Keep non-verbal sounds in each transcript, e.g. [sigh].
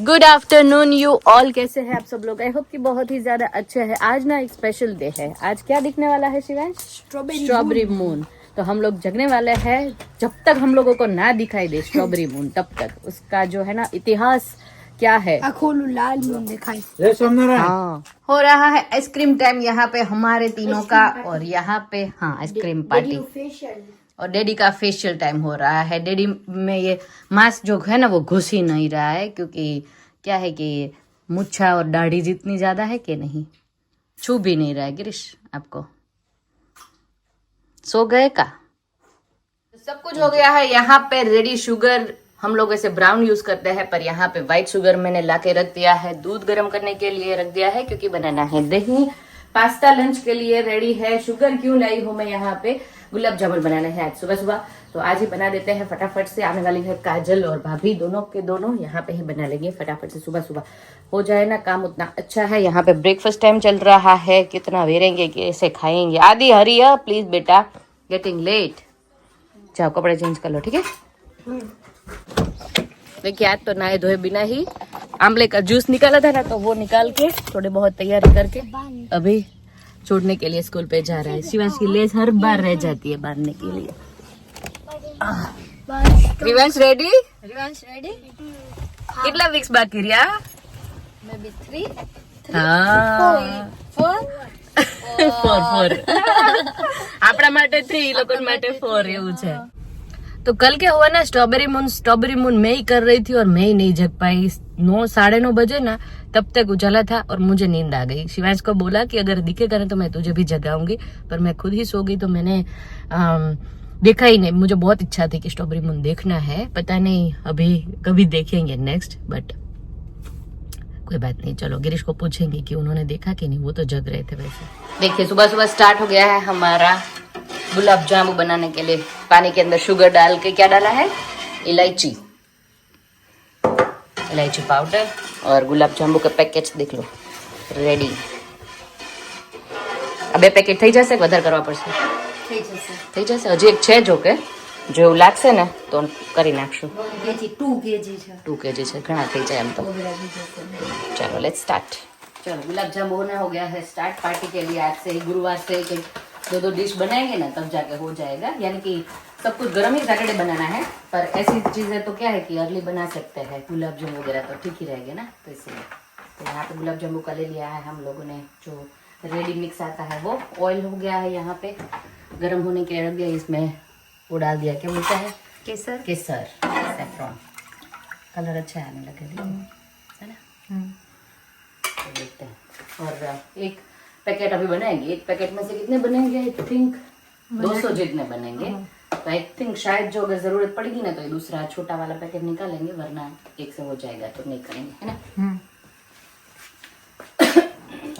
Good afternoon you all कैसे हैं आप सब लोग? आई होप कि बहुत ही ज़्यादा अच्छा है। आज ना एक स्पेशल डे है। आज क्या दिखने वाला है शिवांश? स्ट्रॉबेरी मून तो हम लोग जगने वाले हैं। जब तक हम लोगों को ना दिखाई दे स्ट्रॉबेरी मून तब तक। उसका जो है ना इतिहास क्या है? लाल मून दिखाई। हाँ। हो रहा है आइसक्रीम टाइम यहाँ पे हमारे तीनों का और यहाँ पे हाँ आइसक्रीम पार्टी और डैडी का फेशियल टाइम हो रहा है। डैडी में ये मास्क जो है ना, वो घुस ही नहीं रहा है, क्योंकि क्या है कि मुच्छा और दाढ़ी जितनी ज़्यादा है कि नहीं। छू भी नहीं रहा है, गिरीश, आपको। सो गए का? सब कुछ हो गया है। यहाँ पे रेडी शुगर हम लोग ऐसे ब्राउन यूज़ करते हैं, पर यहाँ पे व्हाइट शुगर मैंने लाके रख दिया है। दूध गर्म करने के लिए रख दिया है, क्योंकि बनाना है दही। पास्ता लंच के लिए रेडी है। शुगर क्यों लाई हूँ मैं यहाँ पे? गुलाब जामुन बनाना है आज सुबह सुबह। तो आज ही बना देते हैं फटाफट से। आने वाली है काजल और भाभी दोनों के दोनों यहाँ पे ही बना लेंगे फटाफट से सुबह सुबह। हो जाए ना काम उतना अच्छा है। यहाँ पे ब्रेकफास्ट टाइम चल रहा है। कितना वेरेंगे कैसे खाएँगे? आदि हरी प्लीज़ बेटा गेटिंग लेट जाओ कपड़े चेंज कर लो ठीक है? देखिए आज तो नहाए धोए बिना ही आमले का जूस निकाला था ना तो वो निकाल के थोड़े बहुत तैयारी करके अभी छोड़ने के लिए स्कूल पे जा रहा है शिवांश की लेस हर बार रह जाती है बांधने के लिए रिवांश रेडी રિવાંશ રેડી કેટલા વીક્સ બાકી રહ્યા મે બી 3 હા 4 ફોર ફોર આપણા માટે थ्री લોકો માટે फोर એવું છે तो कल क्या हुआ ना स्ट्रॉबेरी मून स्ट्रॉबेरी मून मैं ही कर रही थी और मैं ही नहीं जग पाई। नौ साढ़े नौ बजे ना तब तक उजाला था और मुझे नींद आ गई। शिवांश को बोला कि अगर दिखेगा ना तो मैं तुझे भी जगाऊँगी पर मैं खुद ही सो गई तो मैंने अम, देखा ही नहीं। मुझे बहुत इच्छा थी कि स्ट्रॉबेरी मून देखना है। पता नहीं अभी कभी देखेंगे नेक्स्ट बट कोई बात नहीं। चलो गिरीश को पूछेंगे कि उन्होंने देखा कि नहीं वो तो जग रहे थे वैसे। देखिए सुबह सुबह स्टार्ट हो गया है हमारा गुलाब जामुन बनाने के लिए पानी के अंदर शुगर डाल के क्या डाला है इलायची इलायची पाउडर और गुलाब जामुन का पैकेट देख लो રેડી આ બે પેકેટ થઈ જશે કે વધારે કરવા પડશે થઈ જશે થઈ જશે હજી એક છે જો કે જો એવું લાગશે ને તો કરી નાખશું કેજી 2 કેજી છે ટુ કેજી છે ઘણા થઈ જાય એમ તો બગડા થઈ જશે चलो लेट्स स्टार्ट चलो गुलाब जामुन होना हो गया है स्टार्ट पार्टी के लिए आज से ही गुरुवार से कि दो दो डिश बनाएँगे ना तब जाके हो जाएगा। यानी कि सब कुछ गर्म ही सैटरडे बनाना है। पर ऐसी चीज़ें तो क्या है कि अर्ली बना सकते हैं। गुलाब जामुन वगैरह तो ठीक ही रहेगा ना तो इसलिए। तो यहाँ पे गुलाब जामुन का ले लिया है हम लोगों ने जो रेडी मिक्स आता है वो। ऑयल हो गया है यहाँ पे। गर्म होने के रख दिया इसमें वो डाल दिया। क्या बोलता है? केसर। केसर सेफ्रॉन कलर अच्छा आने लगे है ना? हम्म। तो देखते हैं। और एक पैकेट अभी बनाएँगे। एक पैकेट में से कितने बनेंगे? आई थिंक 200 जितने बनेंगे। तो आई थिंक शायद जो अगर ज़रूरत पड़ेगी ना तो दूसरा छोटा वाला पैकेट निकालेंगे वरना एक से हो जाएगा तो नहीं करेंगे है ना?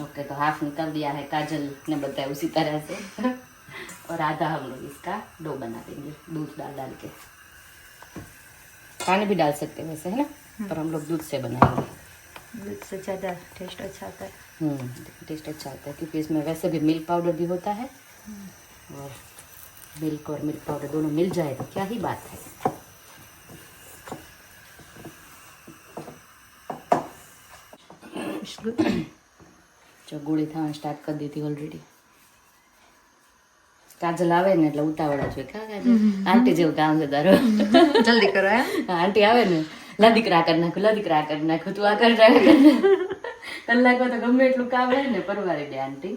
ओके तो हाफ़ निकाल दिया है काजल ने बताया उसी तरह से। और आधा हम लोग इसका डो बना देंगे दूध डाल डाल के। पानी भी डाल सकते हैं वैसे है ना? पर हम लोग दूध से बनाएँगे। दूध से ज्यादा टेस्ट अच्छा आता है हम्म टेस्ट अच्छा आता है क्योंकि इसमें वैसे भी मिल्क पाउडर भी होता है और मिल्क और मिल्क पाउडर दोनों मिल जाए तो क्या ही बात है જો ગોળી થવાનું સ્ટાર્ટ કરી દીધી ઓલરેડી કાજલ આવે ને એટલે ઉતાવળા જોઈએ કા કાજલ આંટી જેવું કામ છે તારું જલ્દી કરો એમ હા, આંટી આવે ને લા દીકરા કરી નાખું લા દીકરા કરી નાખું તું આ કર. જા, કલાકમાં તો ગમે એટલું કામ રહે ને પરવારી દે આંટી.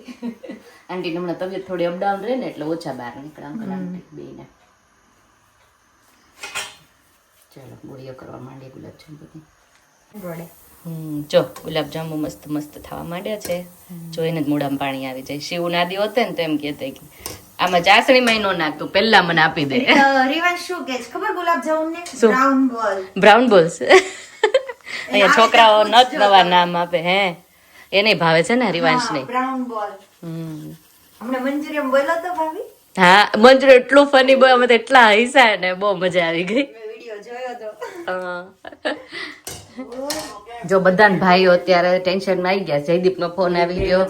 આંટી હમણાં તબિયત થોડી અપડાઉન રહે ને એટલે ઓછા બહાર નીકળે અંકલ આંટી બેને ચાલો ગોળીઓ કરવા માંડીએ ગુલાબજાંબુની જો ગુલાબજાંબુ મસ્ત મસ્ત થવા માંડ્યા છે. જોઈને જ મોઢામાં પાણી આવી જાય. શિવ નાદી હોતે ને તો એમ કહેતા કે આમાં ચાસણી મહિનો નાખતું પહેલા મને આપી દે. રિવાજ શું કે છે? ખબર ગુલાબ જામુન ને બ્રાઉન બોલ બ્રાઉન બોલ્સ અહીંયા છોકરાઓ નત નવા નામ આપે હે? એને ભાવે છે ને હરિવાંશ ને? બ્રાઉન બોલ હમણે મંચુરિયન બોલો તો ભાભી? હા મંજૂર એટલું ફની બોય અમે તો એટલા હૈસા ને બહુ મજા આવી ગઈ. વિડિયો જોયો તો. હા. જો બધા ભાઈઓ અત્યારે ટેન્શનમાં આવી ગયા જયદીપનો ફોન આવી ગયો.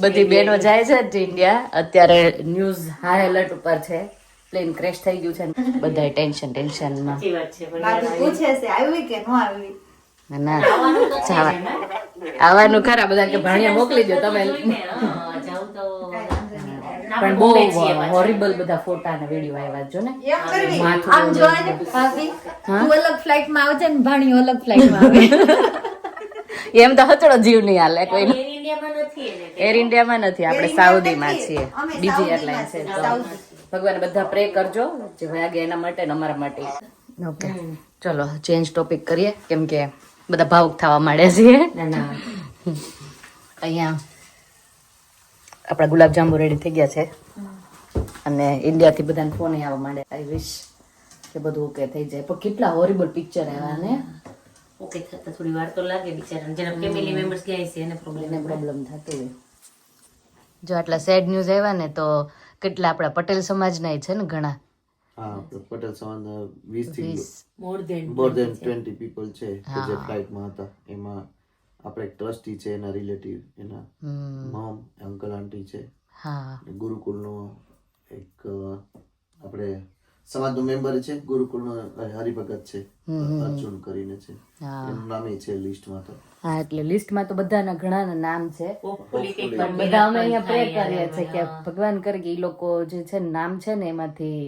બધી બહેનો જાય છે જ ઇન્ડિયા અત્યારે ન્યૂઝ હાઈ એલર્ટ ઉપર છે. પ્લેન ક્રેશ થઈ ગયું છે. બધા ટેન્શન ટેન્શનમાં પૂછે છે આવી કે ન આવી? ના જાવા. આવવાનું ખરા બધા કે ભાણિયા મોકલી દો તમે પણ બહુ હોરિબલ બધા ફોટા ને વીડિયો આવ્યા જો ને. આમ જોવા ને ભાભી તું અલગ ફ્લાઇટમાં આવજે ને ભાણી અલગ ફ્લાઇટમાં આવે. [laughs] એમ તો હચડો જીવ નહીં હાલે કોઈ એર ઇન્ડિયામાં નથી આપણે સાઉદીમાં છીએ. બીજી એરલાઇન છે તો ભગવાન બધા પ્રે કરજો જે વાગે એના માટે ને અમારા માટે. ઓકે ચલો ચેન્જ ટોપિક કરીએ કેમ કે બધા ભાવુક થવા માંડે છે અહીંયા આપણા ગુલાબજાંબુ રેડી થઈ ગયા છે. અને ઇન્ડિયાથી બધાને ફોન આવવા માંડે. આઈ વિશ કે બધું ઓકે થઈ જાય. પણ કેટલા હોરિબલ પિક્ચર આવ્યા ને. ઓકે થતા થોડી વાર તો લાગે બિચારા જેના ફેમિલી મેમ્બર્સ ગયા છે એને પ્રોબ્લેમ એને પ્રોબ્લેમ થતી હોય. જો આટલા સેડ ન્યૂઝ આવ્યા ને તો કેટલા આપણા પટેલ સમાજના છે ને ઘણા. હા પટેલ સમાજના વીસ. થી more than more than twenty people છે જે ફ્લાઇટમાં હતા. એમાં આપણે એક ટ્રસ્ટી છે એના રિલેટિવ એના મોમ અંકલ આંટી છે. ગુરુકુળનો એક આપણે સમાજનો મેમ્બર છે ગુરુકુળનો હરિભગત છે અર્જુન કરીને છે. એનું નામે છે લિસ્ટમાં તો. હા એટલે લિસ્ટમાં તો બધાના ઘણાના નામ છે. પણ બધા અમે અહીંયા પ્રે કરીએ છીએ કે ભગવાન કરે કે એ લોકો જે છે નામ છે ને એમાંથી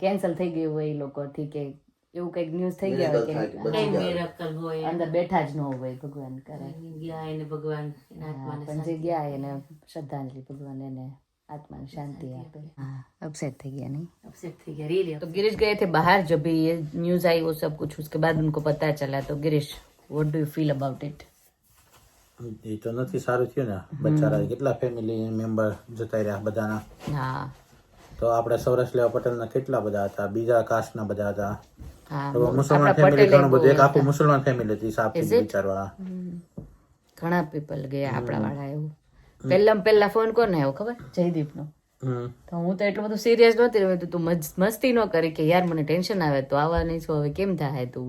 કેન્સલ થઈ ગયું હોય એ લોકોથી કે એવું કંઈક ન્યૂઝ થઈ ગયા હોય કે હોય. અંદર બેઠા જ ન હોય ભગવાન કરે. ગયા એને ભગવાન પણ જે ગયા એને શ્રદ્ધાંજલિ ભગવાન એને આત્માને શાંતિ આપે. હા અપસેટ થઈ ગયા નહીં. અપસેટ થઈ ગયા રીલી તો गिरीश ગયે થે બહાર જબ ભી એ ન્યૂઝ आई वो सब कुछ उसके बाद उनको पता चला तो Girish what do you feel about it એ તો નથી સારું થયું ને. બચારા કેટલા ફેમિલી મેમ્બર જતા રહ્યા બધાના? હા. તો આપણે સૌરાષ્ટ્ર લેવા પટેલના કેટલા બધા હતા? બીજા કાસ્ટના બધા હતા? મુસલમાન ફેમિલી ઘણું બધું એક આખું મુસલમાન ફેમિલી હતી સાપ વિચારવા. ઘણા પીપલ ગયા આપણા વાળા એવું. પહેલા પહેલા ફોન કોને આવ્યો ખબર? જયદીપ નો તો હું તો એટલું બધું સિરિયસ નહોતી રહ્યું. તું મસ્તી ન કરી કે યાર મને ટેન્શન આવે તો આવવાની છું હવે કેમ થાય તું?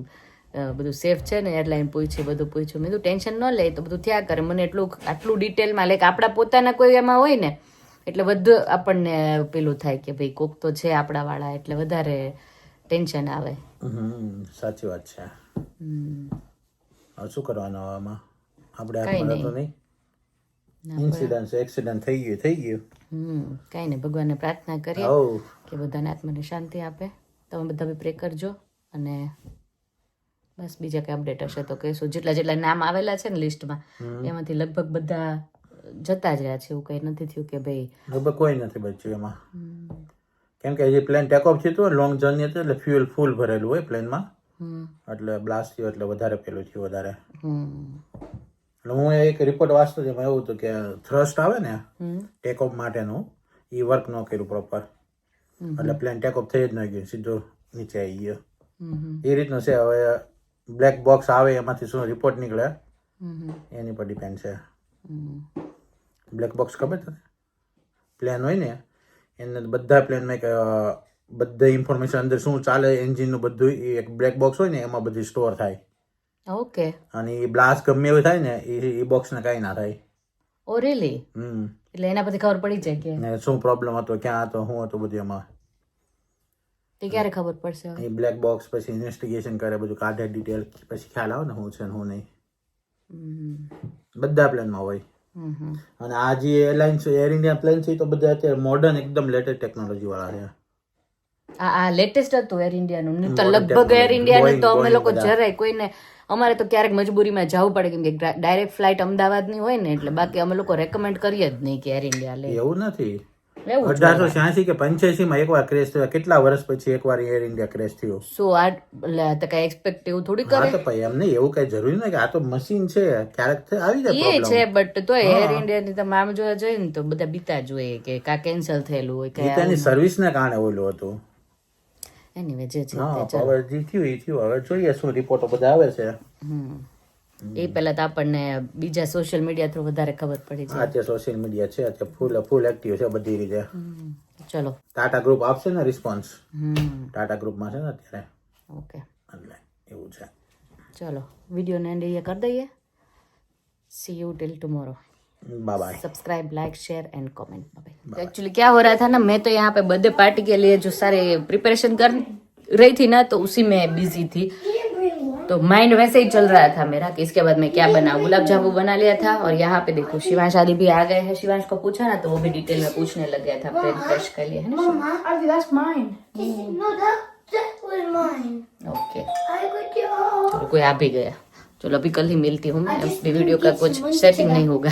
બધું સેફ છે ને? એરલાઇન પૂછ્યું બધું પૂછ્યું મેં તું ટેન્શન ન લે તો બધું થયા કરે. મને એટલું આટલું ડિટેલમાં લાઈક આપણા પોતાના કોઈ એમાં હોય ને એટલે બધું આપણને પેલું થાય કે ભાઈ કોક તો છે આપણા વાળા એટલે વધારે ટેન્શન આવે. સાચી વાત છે. શું કરવાનું આમાં? આપણે હાથમાં તો નહીં. ઇન્સિડન્ટ એક્સિડન્ટ થઈ ગયું થઈ ગયું. હમ કાંઈ નહીં ભગવાનને પ્રાર્થના કરીએ કે બધાને આત્માને શાંતિ આપે. તમે બધા બી પ્રે કરજો અને બસ બીજા કઈ અપડેટ હશે તો કહીશું. જેટલા જેટલા નામ આવેલા છે ને લિસ્ટમાં એમાંથી લગભગ બધા જતા જ રહ્યા છે. એવું કઈ નથી થયું કે ભાઈ લગભગ કોઈ નથી બચ્યું એમાં. કેમ કે જે પ્લેન ટેક ઓફ થયું લોંગ જર્ની હતું એટલે ફ્યુઅલ ફૂલ ભરેલું હોય પ્લેનમાં હમ. એટલે બ્લાસ્ટ થયો એટલે વધારે પેલું થયું વધારે. હમ. એટલે હું એક રિપોર્ટ વાંચતો હતો એવું હતું કે થ્રસ્ટ આવે ને ટેક ઓફ માટેનું એ વર્ક ન કર્યું પ્રોપર એટલે પ્લેન ટેક ઓફ થઈ જ ન ગયું સીધો નીચે આવી ગયો. એ રીતનું છે હવે બ્લેક બોક્સ આવે એમાંથી શું રિપોર્ટ નીકળે એની પર ડિપેન્ડ છે. બ્લેક બોક્સ ખબર તને? પ્લેન હોય ને એને બધા પ્લેનમાં એક બધા ઇન્ફોર્મેશન અંદર શું ચાલે એન્જિનનું બધું એ એક બ્લેક બોક્સ હોય ને એમાં બધી સ્ટોર થાય. ઓકે અને એ બ્લાસ્ટ ગમે એવું થાય ને એ એ બોક્સને કાંઈ ના થાય. Oh really hmm. એટલે એના પછી ખબર પડી જાય કે ને શું પ્રોબ્લેમ હતો ક્યાં હતો શું હતું બધું એમાં. તે ક્યારે ખબર પડશે એ બ્લેક બોક્સ પછી ઇન્વેસ્ટિગેશન કરે બધું કાઢે ડિટેલ પછી ખ્યાલ આવે ને શું છે ને શું નહીં. બધા પ્લેનમાં હોય. અને આ જે એરલાઇન્સ એર ઇન્ડિયા પ્લેન છે તો બધા અત્યારે મોડર્ન એકદમ લેટેસ્ટ ટેકનોલોજી વાળા છે આ આ લેટેસ્ટ હતું એર ઇન્ડિયાનું નહીં તો લગભગ એર. ઇન્ડિયાનું તો અમે લોકો. જરાય કોઈને અમારે તો ક્યારેક મજબૂરીમાં જવું પડે કેમ કે ડાયરેક્ટ ફ્લાઇટ અમદાવાદની હોય ને એટલે બાકી અમે લોકો રેકમેન્ડ કરીએ જ નહીં કે એર ઇન્ડિયા લે એવું નથી અઢારસો છ્યાસી કે પંચ્યાસી માં એકવાર ક્રેશ થયો. કેટલા વર્ષ પછી એકવાર એર ઇન્ડિયા ક્રેશ થયો? સો આ એટલે તો કઈ એક્સપેક્ટ એવું થોડી કરે. તો ભાઈ એમ નહીં એવું કઈ જરૂરી નહીં કે આ તો મશીન છે ક્યારેક આવી જાય એ છે બટ તો એર ઇન્ડિયા ની તમે આમ જોવા જઈએ ને તો બધા બીતા જોઈએ કે કા કેન્સલ થયેલું હોય કે તો એની સર્વિસ ને કારણે ઓલું હતું. એની જે છે હવે જે થયું એ થયું. હવે જોઈએ શું રિપોર્ટો બધા આવે છે. હમ. એ પહેલા તો આપણને બીજા સોશિયલ મીડિયા થ્રુ વધારે ખબર પડી જાય અત્યારે સોશિયલ મીડિયા છે અત્યારે ફૂલ ફૂલ એક્ટિવ છે બધી રીતે હમ. ચલો ટાટા ગ્રુપ આપશે ને રિસ્પોન્સ હમ ટાટા ગ્રુપમાં છે ને અત્યારે ઓકે એટલે એવું છે चलो वीडियो ने एंड ये कर दइए see you till tomorrow bye bye subscribe like share and comment actually क्या हो रहा था ना मैं तो यहाँ पे बर्थडे पार्टी के लिए जो सारे प्रिपरेशन कर रही थी ना तो उसी में बिजी थी तो माइंड वैसे ही चल रहा था मेरा कि इसके बाद मैं क्या बनाऊँ गुलाब जामुन बना लिया था और यहाँ पे देखो शिवांश आदि भी आ गए हैं। शिवांश को पूछा ना तो वो भी डिटेल में पूछने लग गया था फ्रेंड क्रश के लिए है ना. ओके कोई आ भी गया। चलो अभी कल ही मिलती हूँ मैं। अभी वीडियो का कुछ सेटिंग नहीं होगा।